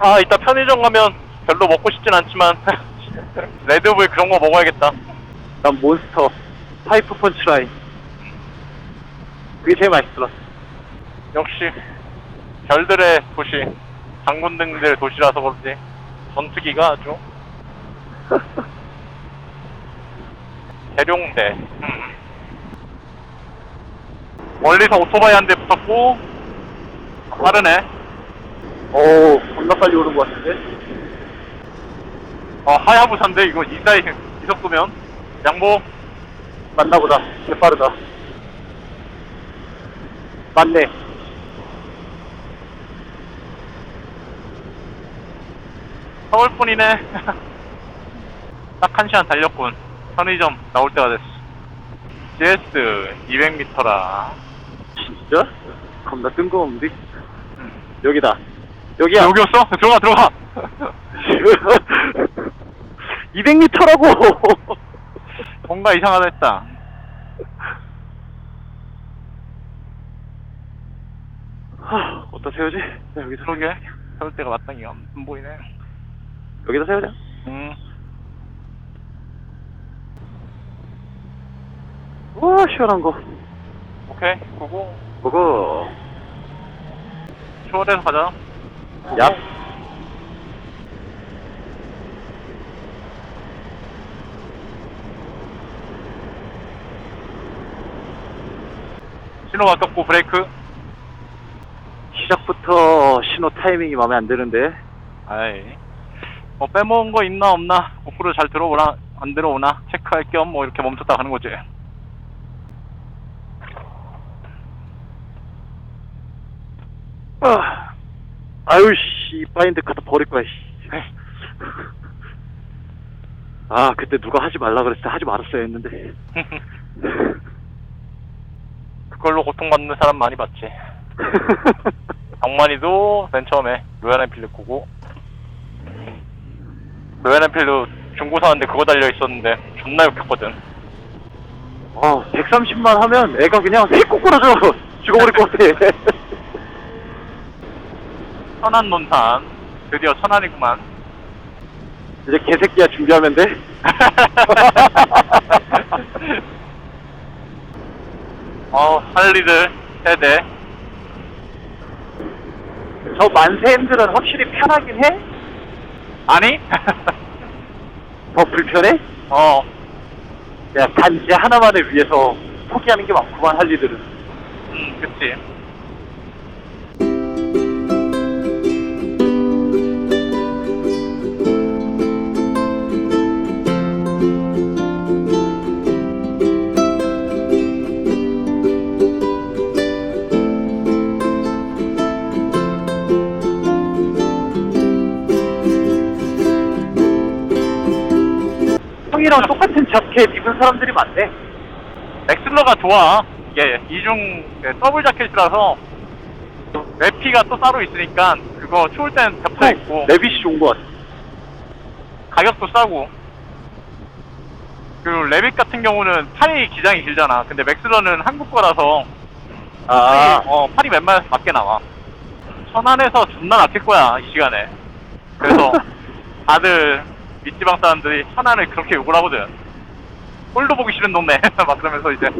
아, 이따 편의점 가면 별로 먹고 싶진 않지만 레드불 그런 거 먹어야겠다. 난 몬스터 파이프 펀치라인 그게 제일 맛있더라 역시 별들의 도시, 장군 등들의 도시라서 그런지 전투기가 아주 대룡대. 음. 멀리서 오토바이 한 대 붙었고 빠르네. 오 겁나 빨리 오는 것 같은데 어 하야부사인데 이거 이사이 이 속도면 양보. 맞나보다 개 빠르다 맞네 서울뿐이네. 딱 한 시간 달렸군. 편의점 나올 때가 됐어. GS 200m라. 진짜? 겁나 뜬금없는데 여기다 여기야 여기 였어? 들어가 들어가. 200m라고 뭔가 이상하다 했다. 하, 어디다 세우지? 야, 여기서 그러게. 세울 때가 마땅히가 안 보이네. 여기다 세우자 음. 우와 시원한 거 오케이. 그거 그거 추월해서 가자. 얍. 신호 바뀌었고 브레이크. 시작부터 신호 타이밍이 마음에 안 드는데. 아이. 뭐 빼먹은 거 있나 없나? 고프로 잘 들어오나? 안 들어오나? 체크할 겸 뭐 이렇게 멈췄다 가는 거지. 아, 아유 씨 바인드 갖다 버릴 거야 씨. 아 그때 누가 하지 말라 그랬어 하지 말았어야 했는데 그걸로 고통받는 사람 많이 봤지. 정만이도 맨 처음에 로얄 엔필드 꾸고 로얄 엔필드 중고 사는데 그거 달려 있었는데 존나 욕했거든. 아 130만 하면 애가 그냥 새 꼬꾸라져 죽어버릴 것 같아 천안 논산 드디어 천안이구만. 이제 개새끼야 준비하면 돼 어 할리들 세대. 저 만세엠들은 확실히 편하긴 해? 아니? 더 불편해? 어 야 단지 하나만을 위해서 포기하는 게 많구만 할리들은 음, 그치. 형이랑 똑같은 자켓 입은 사람들이 많네 엑슬러가 좋아. 이게 이중 더블 자켓이라서 래피가 또 따로 있으니까 그거 추울 땐 겹쳐 있고 레빗이 좋은 것 같아 가격도 싸고 그리고 레빗 같은 경우는 팔이 기장이 길잖아. 근데 맥슬러는 한국 거라서 아, 팔이, 어, 팔이 웬만해서 맞게 나와. 천안에서 존나 낮을 거야 이 시간에. 그래서 다들 밑지방 사람들이 천안을 그렇게 욕을 하거든. 꼴도 보기 싫은 동네 막 그러면서 이제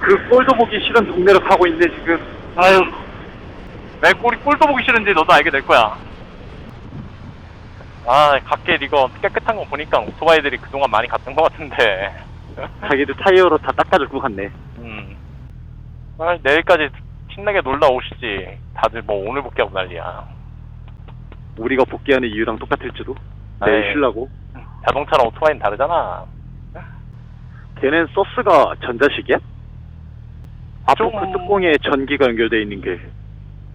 그 꼴도 보기 싫은 동네로 가고 있네 지금 아유 왜 꼴이 꼴도 보기 싫은지 너도 알게 될 거야. 아, 각계 이거 깨끗한 거 보니까 오토바이들이 그동안 많이 갔던 것 같은데. 자기들 타이어로 다 닦아주고 갔네 음. 아, 내일까지 신나게 놀다 오시지. 다들 뭐 오늘 복귀하고 난리야. 우리가 복귀하는 이유랑 똑같을지도 아이. 내일 쉬려고 자동차랑 오토바이는 다르잖아. 걔는 소스가 전자식이야? 앞으로 좀- 그 뚜껑에 전기가 연결돼 있는 게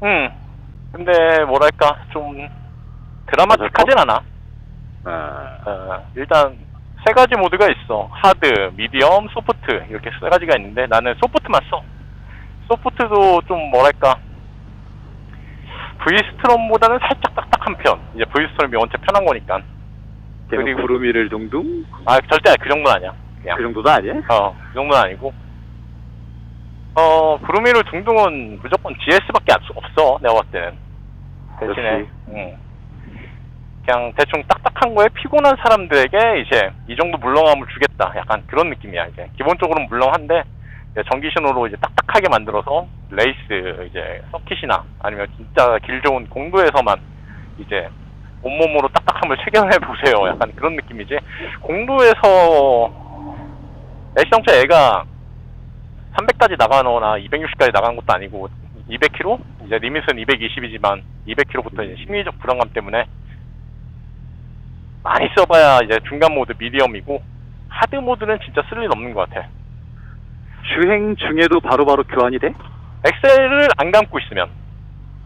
응. 근데 뭐랄까 좀 드라마틱하진 않아. 아, 어, 일단 세 가지 모드가 있어. 하드, 미디엄, 소프트 이렇게 세 가지가 있는데 나는 소프트만 써. 소프트도 좀 뭐랄까 V스트롬보다는 살짝 딱딱한 편. 이제 V스트롬이 원체 편한 거니까. 그리고- 구름이를 둥둥 아 절대 그 정도는 아니야. 그냥. 그 정도도 아니야? 어, 그 정도는 아니고. 어, 구루미를 둥둥은 무조건 GS밖에 없어. 내가 봤을 때는. 대신에. 음, 그냥 대충 딱딱한 거에 피곤한 사람들에게 이제 이 정도 물렁함을 주겠다. 약간 그런 느낌이야 이제. 기본적으로는 물렁한데 전기 신호로 이제 딱딱하게 만들어서 레이스 이제 서킷이나 아니면 진짜 길 좋은 공도에서만 이제 온몸으로 딱딱함을 체결해 보세요. 약간 그런 느낌이지. 공도에서 애시정차 애가 300까지 나가거나 260까지 나간 것도 아니고 200km? 이제 리밋은 220이지만 200km부터 이제 심리적 불안감 때문에 많이 써봐야 이제 중간 모드 미디엄이고 하드 모드는 진짜 쓸 일 없는 것 같아. 주행 중에도 바로바로 교환이 돼? 엑셀을 안 감고 있으면,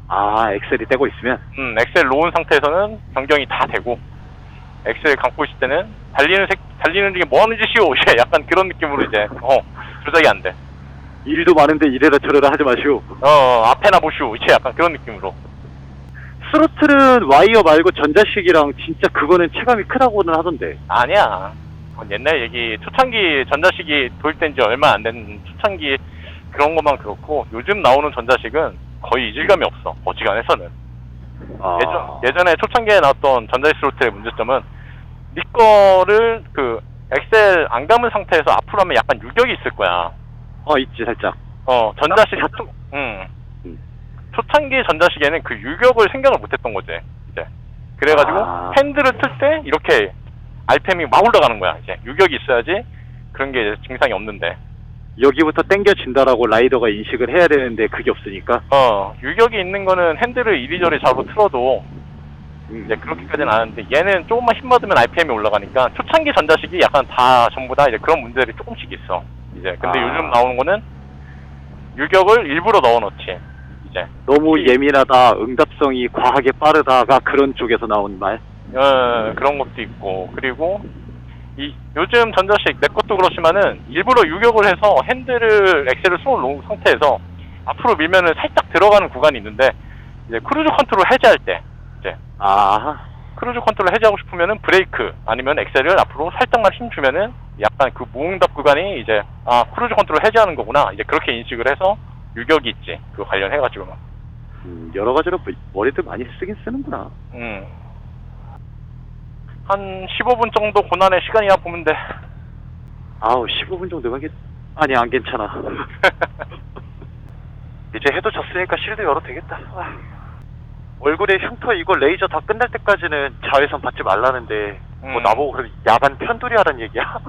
아, 엑셀이 떼고 있으면? 음, 엑셀 놓은 상태에서는 변경이 다 되고, 엑셀 감고 있을 때는 달리는 색, 달리는 중에 뭐 하는 짓이오? 이제 약간 그런 느낌으로 이제, 어, 조작이 안 돼. 일도 많은데 이래라 저래라 하지 마시오. 어, 앞에나 보시오. 이제 약간 그런 느낌으로. 스로틀은 와이어 말고 전자식이랑 진짜 그거는 체감이 크다고는 하던데. 아니야. 그건 옛날 얘기, 초창기 전자식이 도입된 지 얼마 안 된 초창기 그런 것만 그렇고, 요즘 나오는 전자식은 거의 이질감이 없어. 어지간해서는. 아, 예전, 예전에 초창기에 나왔던 전자식 스로틀의 문제점은, 니 거를 그, 엑셀 안 감은 상태에서 앞으로 하면 약간 유격이 있을 거야. 어, 있지, 살짝. 어, 전자식, 아, 초, 음. 음. 초창기 전자식에는 그 유격을 생각을 못 했던 거지, 이제. 그래가지고, 아. 핸들을 틀 때, 이렇게, RPM이 막 올라가는 거야, 이제. 유격이 있어야지, 그런 게 이제 증상이 없는데. 여기부터 땡겨진다라고 라이더가 인식을 해야 되는데 그게 없으니까. 어, 유격이 있는 거는 핸들을 이리저리 잡아 틀어도, 음. 이제 그렇게까지는 안 하는데, 얘는 조금만 힘 받으면 RPM이 올라가니까, 초창기 전자식이 약간 다, 전부 다 이제 그런 문제들이 조금씩 있어. 이제. 근데 아. 요즘 나오는 거는, 유격을 일부러 넣어 놓지, 이제. 너무 이- 예민하다, 응답성이 과하게 빠르다가 그런 쪽에서 나온 말. 어, 그런 것도 있고. 그리고 이 요즘 전자식 내 것도 그렇지만은 일부러 유격을 해서 핸들을 엑셀을 손을 놓은 상태에서 앞으로 밀면은 살짝 들어가는 구간이 있는데 이제 크루즈 컨트롤 해제할 때 이제 아, 크루즈 컨트롤 해제하고 싶으면은 브레이크 아니면 엑셀을 앞으로 살짝만 힘 주면은 약간 그 무응답 구간이 이제 아 크루즈 컨트롤 해제하는 거구나. 이제 그렇게 인식을 해서 유격이 있지. 그 관련해 가지고 음, 여러 가지로 머리들 많이 쓰긴 쓰는구나. 음. 한 15분 정도 고난의 시간이나 보면 돼. 아우, 15분 정도면 괜... 아니, 안 괜찮아. 이제 해도 졌으니까 실드 열어도 되겠다. 아. 얼굴에 흉터 이거 레이저 다 끝날 때까지는 자외선 받지 말라는데 뭐 음. 나보고 그래 야간 편돌이 하란 얘기야?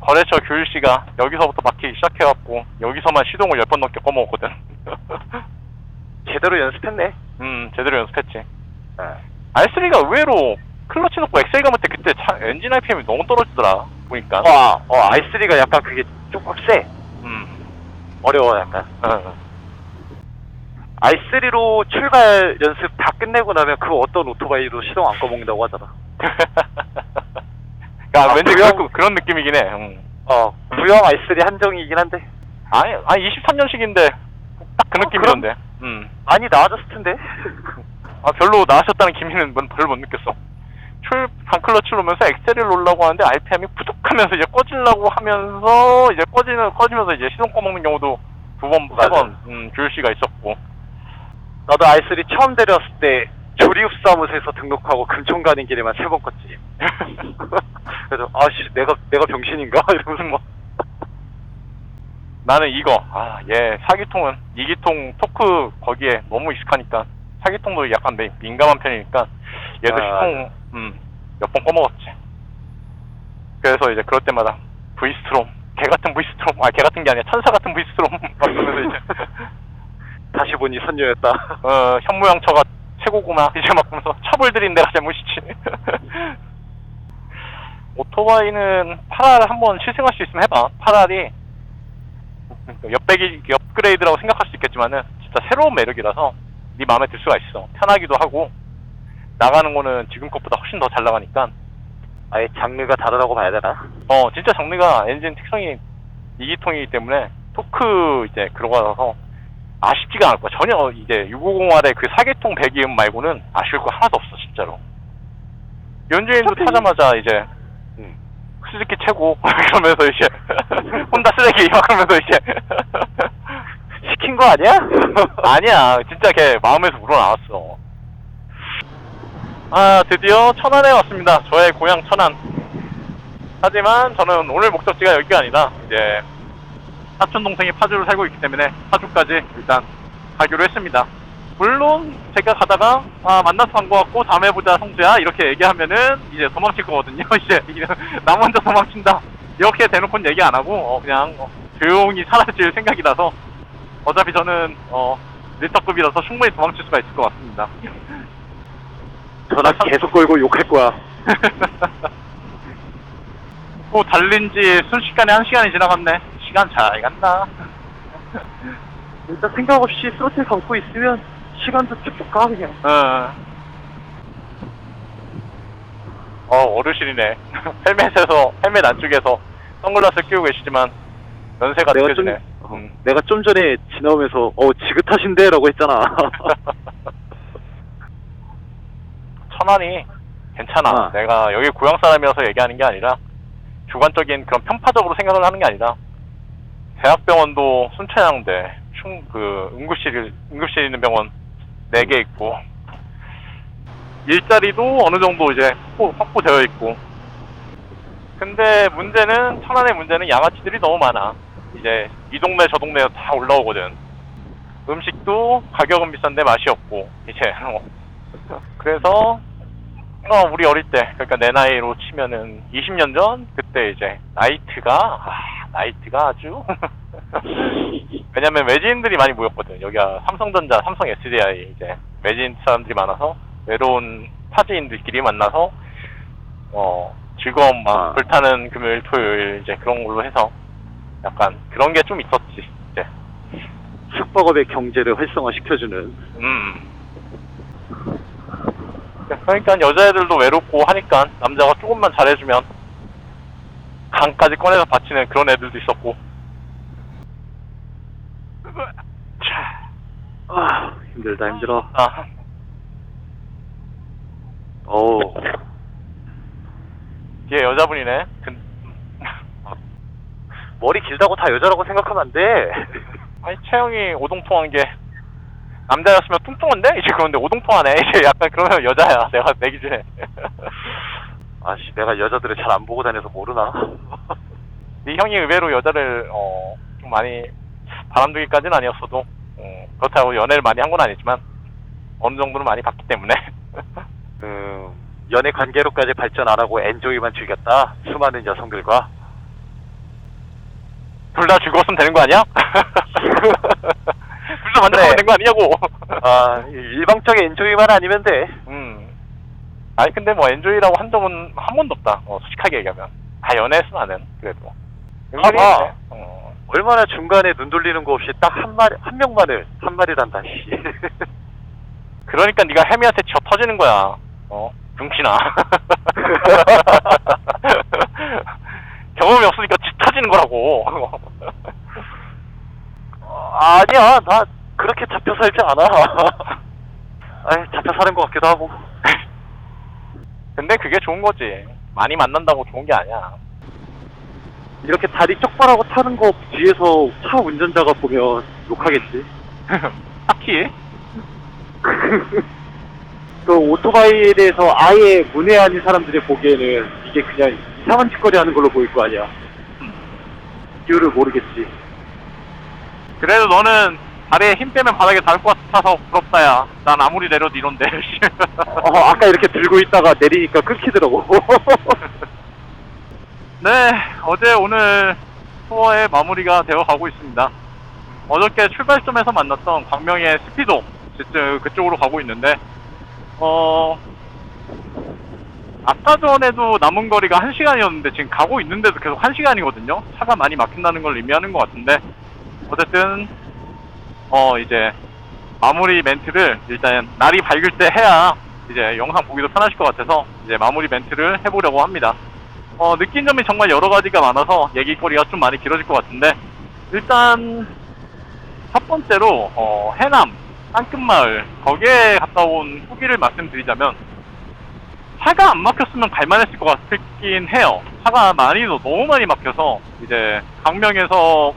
거래처 교일 씨가 여기서부터 막히기 시작해갖고 여기서만 시동을 10번 넘게 꺼먹었거든. 제대로 연습했네. 음, 제대로 연습했지. R3가 의외로 클러치 놓고 엑셀 감을 때 그때 차, 엔진 RPM이 너무 떨어지더라. 보니까. 와, 어, i3가 약간 그게 조금 세. 음. 어려워, 약간. 어. i3로 출발 연습 다 끝내고 나면 그 어떤 오토바이도 시동 안 꺼먹는다고 하잖아. 야, 아, 왠지 그래요? 그런, 그런 느낌이긴 해. 음. 어, 구형 i3 한정이긴 한데. 아니, 아니 23년식인데 딱 그 어, 느낌이던데. 음. 많이 나아졌을 텐데. 아 별로 나으셨다는 기미는 뭔- 별로 못 느꼈어. 출 반클러치를 오면서 엑셀을 놓으려고 하는데 RPM이 부족하면서 이제 꺼지려고 하면서 이제 꺼지는 꺼지면서 이제 시동 꺼먹는 경우도 두 번, 세 맞아. 번, 음, 교일씨가 있었고. 나도 i3 처음 데려왔을 때 조리읍 사무소에서 등록하고 금총 가는 길에만 세 번 껐지. 그래서 아씨 내가 내가 병신인가 이러면서 막 나는 이거, 아, 얘 사기통은 이기통 토크 거기에 너무 익숙하니까 사기통도 약간 미- 민감한 편이니까 얘도 아. 시동, 음, 몇 번 꺼먹었지. 그래서 이제 그럴 때마다 V스트롬, 개 같은 V스트롬, 아, 개 같은 게 아니라 천사 같은 V스트롬 막 이러면서 이제 다시 보니 선녀였다. 어, 현모양처가 최고구나. 이제 막 그러면서 차불들인 내가 잘못이지. 오토바이는 파랄 한번 실생할 수 있으면 해봐. 파랄이 옆배기 업그레이드라고 생각할 수 있겠지만은 진짜 새로운 매력이라서 네 마음에 들 수가 있어. 편하기도 하고 나가는 거는 지금 것보다 훨씬 더 잘 나가니까 아예 장르가 다르다고 봐야 되나? 어 진짜 장르가 엔진 특성이 이기통이기 때문에 토크 이제 그러고나서 아쉽지가 않을 거야 전혀 이제 650R의 그 사계통 배기음 말고는 아쉬울 거 하나도 없어 진짜로 연주인도 어차피- 타자마자 이제 음. 스즈키 최고 그러면서 이제 혼다 쓰레기 막 그러면서 이제 시킨 거 아니야? 아니야, 진짜 걔 마음에서 우러나왔어. 아, 드디어 천안에 왔습니다. 저의 고향 천안. 하지만 저는 오늘 목적지가 여기가 아니다. 이제 사촌 동생이 파주를 살고 있기 때문에 파주까지 일단 가기로 했습니다. 물론 제가 가다가 아 만나서 반가웠고 다음에 보자 성주야 이렇게 얘기하면은 이제 도망칠 거거든요. 이제 나 먼저 도망친다 이렇게 대놓고는 얘기 안 하고 어, 그냥 어, 조용히 사라질 생각이라서 어차피 저는 어 리터급이라서 충분히 도망칠 수가 있을 것 같습니다. 전화 계속 걸고 욕할 거야. 또 달린 지 순식간에 한 시간이 지나갔네. 시간 잘 간다. 일단 생각 없이 스로틀 감고 있으면 시간도 쭉쭉 가 그냥. 어. 어, 어르신이네. 헬멧에서, 헬멧 안쪽에서 선글라스 끼고 계시지만, 연세가 내가 느껴지네. 음. 내가 좀 전에 지나오면서 어 지긋하신데 라고 했잖아. 천안이 괜찮아. 아. 내가 여기 고향 사람이어서 얘기하는 게 아니라, 주관적인 그런 편파적으로 생각을 하는 게 아니라, 대학병원도 순천향대, 충, 그, 응급실, 응급실 있는 병원 4개 있고, 일자리도 어느 정도 이제 확보, 확보되어 있고, 근데 문제는, 천안의 문제는 양아치들이 너무 많아. 이제 이 동네 저 동네 다 올라오거든. 음식도 가격은 비싼데 맛이 없고, 이제, 어. 그래서, 어, 우리 어릴 때, 그러니까 내 나이로 치면은 20년 전? 그때 이제, 나이트가, 아, 나이트가 아주. 왜냐면 외지인들이 많이 모였거든. 여기가 삼성전자, 삼성 SDI 이제, 외지인 사람들이 많아서, 외로운 타지인들끼리 만나서, 어, 즐거운 막, 아. 불타는 금요일, 토요일, 이제 그런 걸로 해서, 약간, 그런 게 좀 있었지, 이제. 숙박업의 경제를 활성화 시켜주는. 음. 그러니까 여자애들도 외롭고 하니까 남자가 조금만 잘해주면 강까지 꺼내서 바치는 그런 애들도 있었고. 자, 아 힘들다 힘들어. 아, 어우 뒤에 여자분이네. 근, 머리 길다고 다 여자라고 생각하면 안 돼. 아니 체형이 오동통한 게 남자였으면 뚱뚱한데 이제 그런데 오동통하네. 이제 약간 그러면 여자야. 내가 내 기준에. 아씨 내가 여자들을 잘 안 보고 다녀서 모르나. 네 형이 의외로 여자를 어, 좀 많이 바람둥이까지는 아니었어도 어, 그렇다고 연애를 많이 한 건 아니지만 어느 정도는 많이 봤기 때문에 음, 연애 관계로까지 발전 안 하고 엔조이만 즐겼다. 수많은 여성들과. 둘다 즐거웠으면 되는 거 아니야? 둘 다 만족하면 그래. 된거 아니냐고 아 일방적인 엔조이만 아니면 돼. 음 아니 근데 뭐 엔조이라고 한 적은 한 번도 없다 어, 솔직하게 얘기하면 다 연애했어 나는 그래도 은근히 봐봐. 그래. 어. 얼마나 중간에 눈 돌리는 거 없이 딱 한 마리 한 명만을 한 마리란다. 씨. 그러니까 네가 혜미한테 쥐어 터지는 거야 어 병신아 경험이 없으니까 쥐 터지는 거라고 어, 아니야 나 그렇게 잡혀 살지 않아. 아니 잡혀 사는 것 같기도 하고. 근데 그게 좋은 거지 많이 만난다고 좋은 게 아니야 이렇게 다리 쪽발하고 타는 거 뒤에서 차 운전자가 보면 욕하겠지. 딱히 그 오토바이에 대해서 아예 문외한인 사람들이 보기에는 이게 그냥 이상한 짓거리 하는 걸로 보일 거 아니야. 이유를 모르겠지. 그래도 너는 다리에 힘 빼면 바닥에 닿을 것 같아서 부럽다야 난 아무리 내려도 이런데 어, 아까 이렇게 들고 있다가 내리니까 끊기더라고. 네, 어제 오늘 투어의 마무리가 되어 가고 있습니다. 어저께 출발점에서 만났던 광명의 스피도 그- 그쪽으로 가고 있는데, 어, 아까 전에도 남은 거리가 1시간이었는데 지금 가고 있는데도 계속 1시간이거든요? 차가 많이 막힌다는 걸 의미하는 것 같은데, 어쨌든, 어, 이제, 마무리 멘트를 일단 날이 밝을 때 해야 이제 영상 보기도 편하실 것 같아서 이제 마무리 멘트를 해보려고 합니다. 어, 느낀 점이 정말 여러 가지가 많아서 얘기거리가 좀 많이 길어질 것 같은데, 일단, 첫 번째로, 어, 해남, 땅끝마을, 거기에 갔다 온 후기를 말씀드리자면, 차가 안 막혔으면 갈만했을 것 같긴 해요. 차가 많이, 너무 많이 막혀서, 이제, 강명에서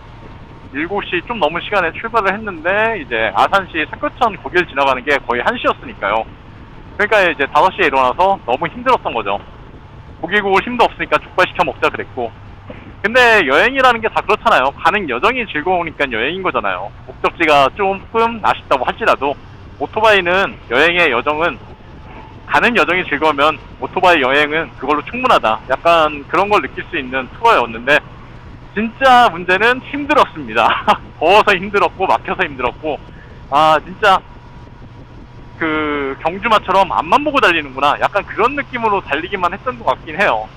7시 좀 넘은 시간에 출발을 했는데 이제 아산시 사교천 고개를 지나가는 게 거의 1시였으니까요. 그러니까 이제 5시에 일어나서 너무 힘들었던 거죠. 고기 구울 힘도 없으니까 족발 시켜 먹자 그랬고. 근데 여행이라는 게 다 그렇잖아요. 가는 여정이 즐거우니까 여행인 거잖아요. 목적지가 조금 아쉽다고 할지라도 오토바이는 여행의 여정은 가는 여정이 즐거우면 오토바이 여행은 그걸로 충분하다. 약간 그런 걸 느낄 수 있는 투어였는데 진짜 문제는 힘들었습니다. 더워서 힘들었고 막혀서 힘들었고 아 진짜 그 경주마처럼 앞만 보고 달리는구나. 약간 그런 느낌으로 달리기만 했던 것 같긴 해요.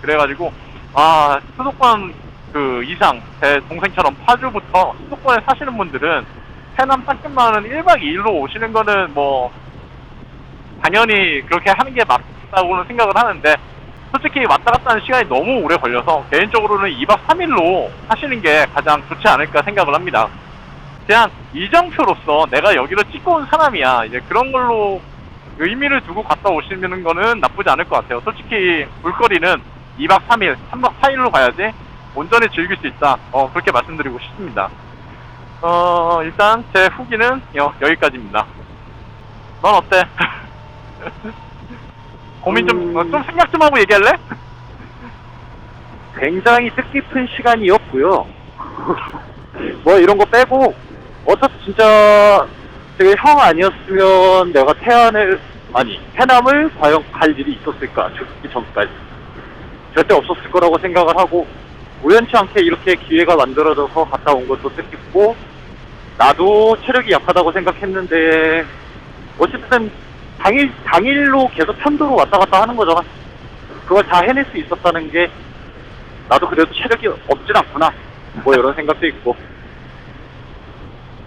그래가지고 아 수도권 그 이상 제 동생처럼 파주부터 수도권에 사시는 분들은 해남 땅끝마을은 1박 2일로 오시는 거는 뭐 당연히 그렇게 하는 게 맞다고는 생각을 하는데 솔직히 왔다 갔다 하는 시간이 너무 오래 걸려서 개인적으로는 2박 3일로 하시는 게 가장 좋지 않을까 생각을 합니다. 그냥 이정표로서 내가 여기를 찍고 온 사람이야. 이제 그런 걸로 의미를 두고 갔다 오시는 거는 나쁘지 않을 것 같아요. 솔직히 볼거리는 2박 3일, 3박 4일로 가야지 온전히 즐길 수 있다. 어, 그렇게 말씀드리고 싶습니다. 어, 일단 제 후기는 여, 여기까지입니다. 넌 어때? 고민 좀, 음. 어, 좀 생각 좀 하고 얘기할래? 굉장히 뜻깊은 시간이었고요. 뭐 이런 거 빼고 어차피 진짜 되게 형 아니었으면 내가 태안을 아니 해남을 과연 갈 일이 있었을까 죽기 전까지 절대 없었을 거라고 생각을 하고 우연치 않게 이렇게 기회가 만들어져서 갔다 온 것도 뜻깊고 나도 체력이 약하다고 생각했는데 어쨌든 당일 당일로 계속 편도로 왔다 갔다 하는 거잖아. 그걸 다 해낼 수 있었다는 게 나도 그래도 체력이 없진 않구나. 뭐 이런 생각도 있고.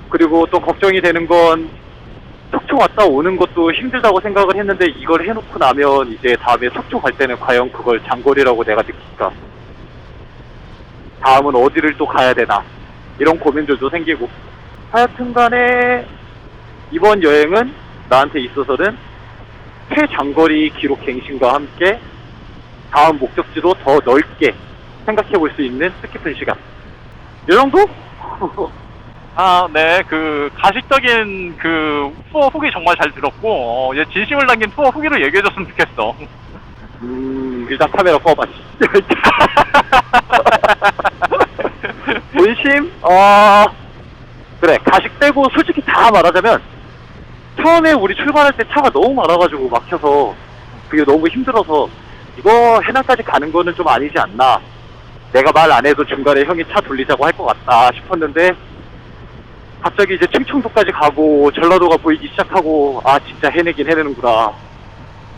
그리고 또 걱정이 되는 건 속초 왔다 오는 것도 힘들다고 생각을 했는데 이걸 해놓고 나면 이제 다음에 속초 갈 때는 과연 그걸 장거리라고 내가 느낄까. 다음은 어디를 또 가야 되나. 이런 고민들도 생기고. 하여튼 간에 이번 여행은 나한테 있어서는 최장거리 기록 갱신과 함께 다음 목적지로 더 넓게 생각해 볼 수 있는 뜻깊은 시간. 이 정도? 아, 네, 그, 가식적인 그, 투어 후기 정말 잘 들었고, 어, 이제 진심을 담긴 투어 후기를 얘기해 줬으면 좋겠어. 음, 일단 카메라 꺼봐. 본심? 어, 그래, 가식 빼고 솔직히 다 말하자면, 처음에 우리 출발할 때 차가 너무 많아가지고 막혀서, 그게 너무 힘들어서, 이거 해남까지 가는 거는 좀 아니지 않나. 내가 말 안 해도 중간에 형이 차 돌리자고 할 것 같다 싶었는데, 갑자기 이제 충청도까지 가고, 전라도가 보이기 시작하고, 아, 진짜 해내긴 해내는구나.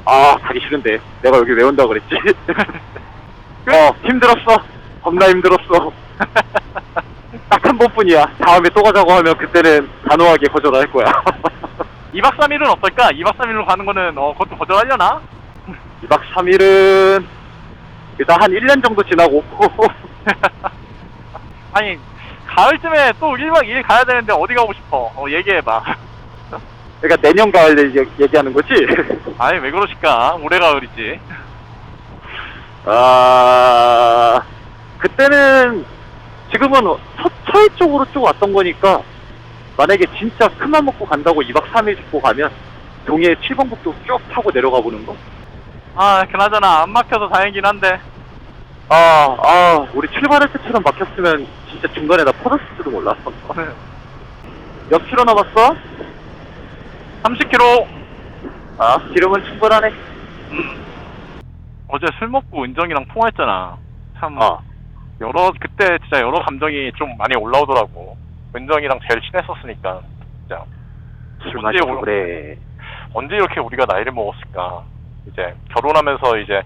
아, 가기 싫은데. 내가 여기 왜 온다고 그랬지? 어, 힘들었어. 겁나 힘들었어. 딱 한 번뿐이야. 다음에 또 가자고 하면 그때는 단호하게 거절할 거야. 2박 3일은 어떨까? 2박 3일로 가는 거는, 어, 그것도 거절하려나? 2박 3일은 일단 한 1년 정도 지나고. 아니, 가을쯤에 또 1박 2일 가야 되는데 어디 가고 싶어? 어, 얘기해봐. 그러니까 내년 가을 얘기, 얘기하는 거지? 아니, 왜 그러실까? 올해 가을이지. 아, 그때는 지금은 서, 서해 쪽으로 쭉 왔던 거니까 만약에 진짜 큰맘 먹고 간다고 2박 3일 잡고 가면 동해 7번 국도 쭉 타고 내려가 보는 거. 아, 그나저나 안 막혀서 다행이긴 한데. 아, 아, 우리 출발할 때처럼 막혔으면 진짜 중간에 나 퍼졌을지도 몰랐어. 몇 킬로 남았어? 30km. 아, 기름은 충분하네. 음. 어제 술 먹고 은정이랑 통화했잖아. 참, 아, 여러, 그때 진짜 여러 감정이 좀 많이 올라오더라고. 은정이랑 제일 친했었으니까. 진짜. 술 언제 마시고 올- 그래. 언제 이렇게 우리가 나이를 먹었을까. 이제 결혼하면서 이제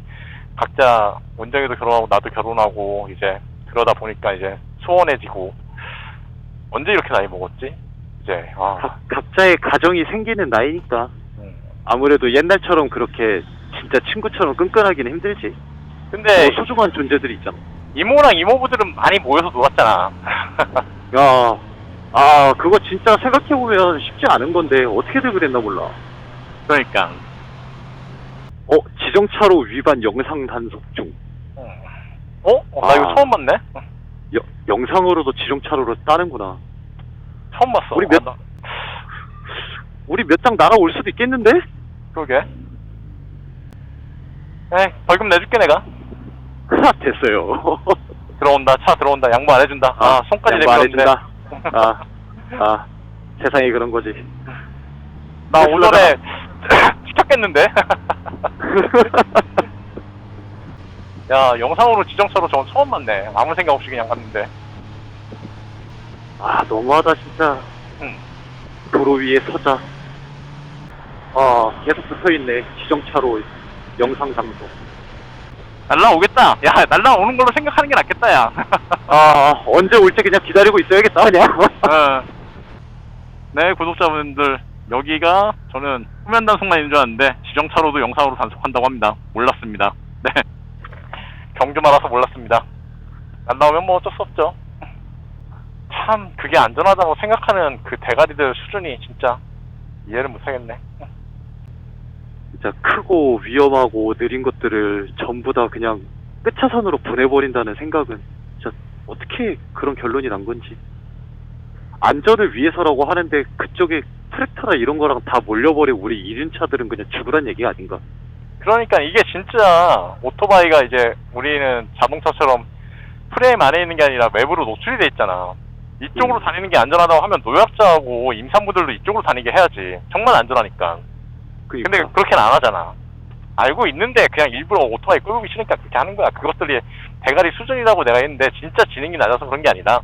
각자 원정이도 결혼하고 나도 결혼하고 이제 그러다 보니까 이제 소원해지고 언제 이렇게 나이 먹었지? 이제 아 각, 각자의 가정이 생기는 나이니까 음. 아무래도 옛날처럼 그렇게 진짜 친구처럼 끈끈하기는 힘들지. 근데 뭐 소중한 존재들이 있잖아. 이모랑 이모부들은 많이 모여서 놀았잖아. 야, 아, 그거 진짜 생각해보면 쉽지 않은 건데, 어떻게들 그랬나 몰라. 그러니까 어, 지정차로 위반 영상 단속 중. 음. 어? 어, 나 아. 이거 처음 봤네. 여- 영상으로도 지정차로를 따는구나. 처음 봤어. 우리 몇- 아, 나- 우리 몇 장 날아올 수도 있겠는데? 그러게. 에이, 벌금 내줄게, 내가. 하, 됐어요. 들어온다, 차 들어온다, 양보 안 해준다. 아, 손까지 양보 안 내밀었는데. 해준다. 아, 아, 세상이 그런 거지. 나 오전에 시켰겠는데? 야, 영상으로 지정차로 저건 처음 봤네. 아무 생각 없이 그냥 갔는데. 아, 너무하다, 진짜. 응. 도로 위에 서자. 아, 계속 붙어 있네. 지정차로 영상 장소. 날라오겠다. 야, 날라오는 걸로 생각하는 게 낫겠다, 야. 아, 언제 올지 그냥 기다리고 있어야겠다, 그냥. 어. 네, 구독자분들. 여기가 저는 후면 단속만인 줄 알았는데 지정차로도 영상으로 단속한다고 합니다. 몰랐습니다. 네. 경주 말아서 몰랐습니다. 안 나오면 뭐 어쩔 수 없죠. 참 그게 안전하다고 생각하는 그 대가리들 수준이 진짜 이해를 못하겠네. 진짜 크고 위험하고 느린 것들을 전부 다 그냥 끝차선으로 보내버린다는 생각은 진짜 어떻게 그런 결론이 난 건지 안전을 위해서라고 하는데 그쪽에 트랙터나 이런 거랑 다 몰려버린 우리 이륜차들은 그냥 죽으란 얘기가 아닌가 그러니까 이게 진짜 오토바이가 이제 우리는 자동차처럼 프레임 안에 있는 게 아니라 외부로 노출이 돼 있잖아. 이쪽으로 음. 다니는 게 안전하다고 하면 노약자하고 임산부들도 이쪽으로 다니게 해야지. 정말 안전하니까. 그러니까 근데 그렇게는 안 하잖아. 알고 있는데 그냥 일부러 오토바이 끌고 싫으니까 그렇게 하는 거야. 그것들이 대가리 수준이라고 내가 했는데 진짜 지능이 낮아서 그런 게 아니다.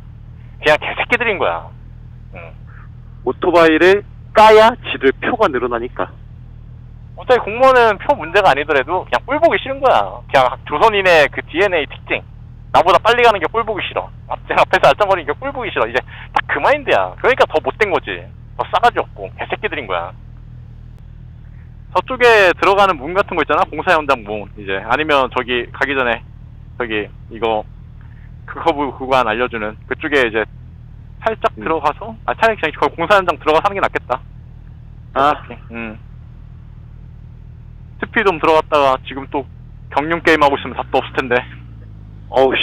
그냥 개새끼들인 거야. 응. 오토바이를 까야 지들 표가 늘어나니까 어차피 공무원은 표 문제가 아니더라도 그냥 꼴 보기 싫은 거야. 그냥 조선인의 그 DNA 특징. 나보다 빨리 가는 게 꼴 보기 싫어. 앞, 앞에서 알짱거리는 게 꼴 보기 싫어. 이제 딱 그 마인드야. 그러니까 더 못된 거지. 더 싸가지 없고 개새끼들인 거야. 저쪽에 들어가는 문 같은 거 있잖아. 공사 현장 문. 이제 아니면 저기 가기 전에 저기 이거 그거 구간 알려주는 그쪽에 이제 살짝 음. 들어가서 아 차라리 그냥 거 공사 현장 들어가서 하는 게 낫겠다. 아 음. 스피돔 들어갔다가 지금 또 경륜 게임 하고 있으면 답도 없을 텐데. 어우 씨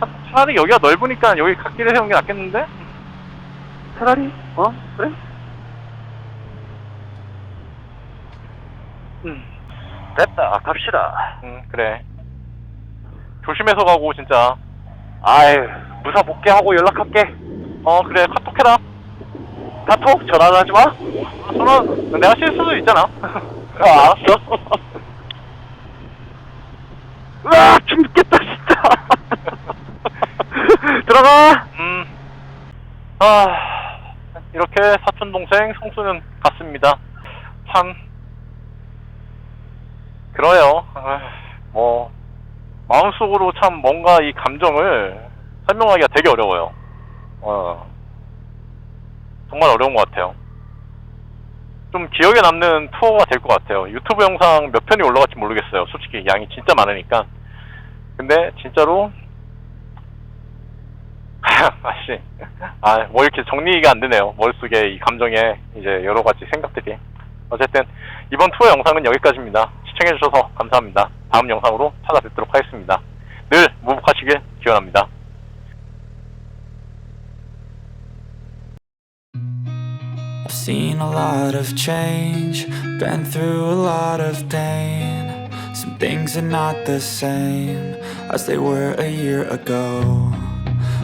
차, 차라리 여기가 넓으니까 여기 갓길에 세우는 게 낫겠는데? 차라리 어 그래 음. 됐다 갑시다 음, 그래. 조심해서 가고 진짜. 아이 무사 복귀하고 연락할게 어, 그래. 카톡 해라. 카톡 전화는 하지 마 전화 내가 실 수도 있잖아. 아, 알았어. 으아, 죽겠다, 진짜. 들어가. 음. 아, 이렇게 사촌 동생 성수는 갔습니다. 참 그래요. 아, 뭐 마음속으로 참 뭔가 이 감정을 설명하기가 되게 어려워요. 어. 정말 어려운 것 같아요. 좀 기억에 남는 투어가 될 것 같아요. 유튜브 영상 몇 편이 올라갈지 모르겠어요. 솔직히 양이 진짜 많으니까. 근데 진짜로 아씨, 아, 뭐 이렇게 정리가 안 되네요. 머릿속에 이 감정에 이제 여러 가지 생각들이. 어쨌든, 이번 투어 영상은 여기까지입니다. 시청해주셔서 감사합니다. 다음 영상으로 찾아뵙도록 하겠습니다. 늘 무복하시길 기원합니다. Seen a lot of change, been through a lot of pain. Some things are not the same as they were a year ago.